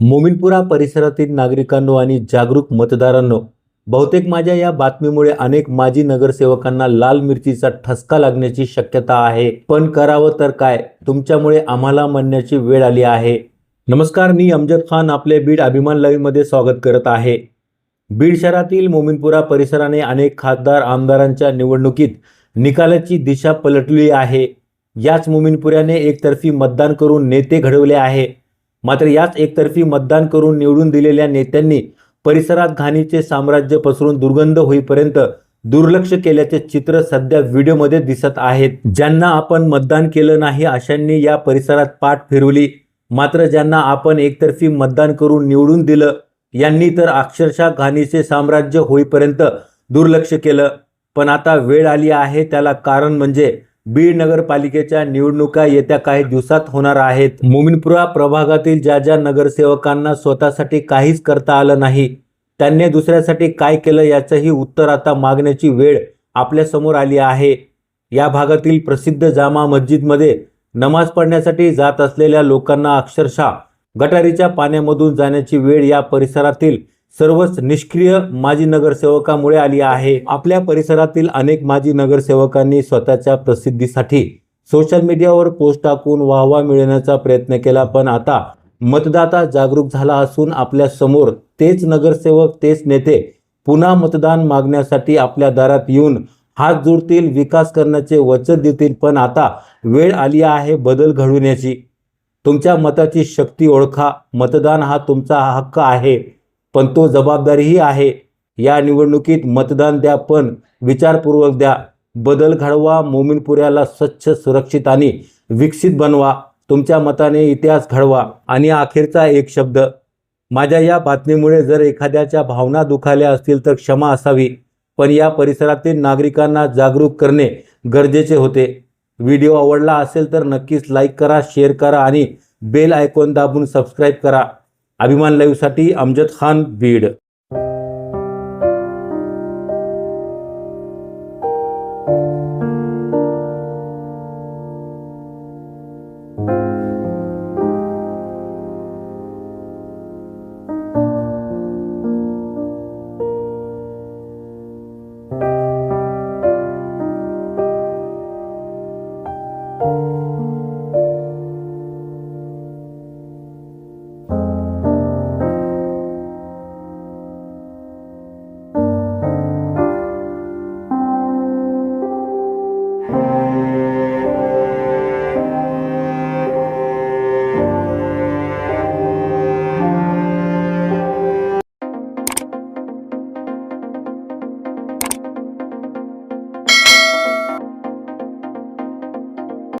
मोमिनपुरा परिसरातील नागरिकांनो आणि जागरूक मतदारांनो बहुतेक माझ्या या बातमीमुळे अनेक माजी नगरसेवकांना लाल मिरचीचा ठसका लागण्याची शक्यता आहे. पण करावं तर काय? तुमच्यामुळे आम्हाला म्हणण्याची वेळ आली आहे. नमस्कार मी अमजद खान आपले बीड अभिमान लवीमध्ये स्वागत करत आहे. बीड शहरातील मोमिनपुरा परिसराने अनेक खासदार आमदारांच्या निवडणुकीत निकालाची दिशा पलटली आहे. याच मोमिनपुऱ्याने एकतर्फी मतदान करून नेते घडवले आहे. मात्र याच एकतर्फी मतदान करून निवडून दिलेल्या नेत्यांनी परिसरात घाणीचे साम्राज्य पसरून दुर्गंध होईपर्यंत दुर्लक्ष केल्याचे चित्र सध्या व्हिडिओमध्ये दिसत आहेत. ज्यांना आपण मतदान केलं नाही अशांनी या परिसरात पाठ फिरवली. मात्र ज्यांना आपण एकतर्फी मतदान करून निवडून दिलं यांनी तर अक्षरशः घाणीचे साम्राज्य होईपर्यंत दुर्लक्ष केलं. पण आता वेळ आली आहे त्याला कारण म्हणजे बीड नगरपालिकेच्या निवडणुका येत्या काही दिवसात होणार आहेत. मोमिनपुरा प्रभागातील ज्या ज्या नगरसेवकांना स्वतःसाठी काहीच करता आलं नाही त्यांनी दुसऱ्यासाठी काय केलं याचंही उत्तर आता मागण्याची वेळ आपल्यासमोर आली आहे. या भागातील प्रसिद्ध जामा मस्जिदमध्ये नमाज पढण्यासाठी जात असलेल्या लोकांना अक्षरशः गटारीच्या पाण्यामधून जाण्याची वेळ या परिसरातील सर्वच निष्क्रिय माजी नगरसेवकामुळे आली आहे. आपल्या परिसरातील अनेक माजी नगरसेवकांनी स्वतःच्या प्रसिद्धीसाठी सोशल मीडियावर पोस्ट टाकून वाहवा मिळवण्याचा प्रयत्न केला पण आता मतदाता जागरूक झाला असून आपल्यासमोर तेच नगरसेवक तेच नेते पुन्हा मतदान मागण्यासाठी आपल्या दारात येऊन हात जोडतील विकास करण्याचे वचन देतील पण आता वेळ आली आहे बदल घडवण्याची. तुमच्या मताची शक्ती ओळखा. मतदान हा तुमचा हक्क आहे. पण तो जबाबदारीही आहे. या निवडणुकीत मतदान द्या पण विचारपूर्वक द्या. बदल घडवा मोमीनपुऱ्याला स्वच्छ सुरक्षित आणि विकसित बनवा. तुमच्या मताने इतिहास घडवा. आणि अखेरचा एक शब्द माझ्या या बातमीमुळे जर एखाद्याच्या भावना दुखाल्या असतील तर क्षमा असावी. पण या परिसरातील नागरिकांना जागरूक करणे गरजेचे होते. व्हिडिओ आवडला असेल तर नक्कीच लाईक करा शेअर करा आणि बेल आयकॉन दाबून सबस्क्राईब करा. अभिमान लाईव्हसाठी अमजद खान बीड. thank you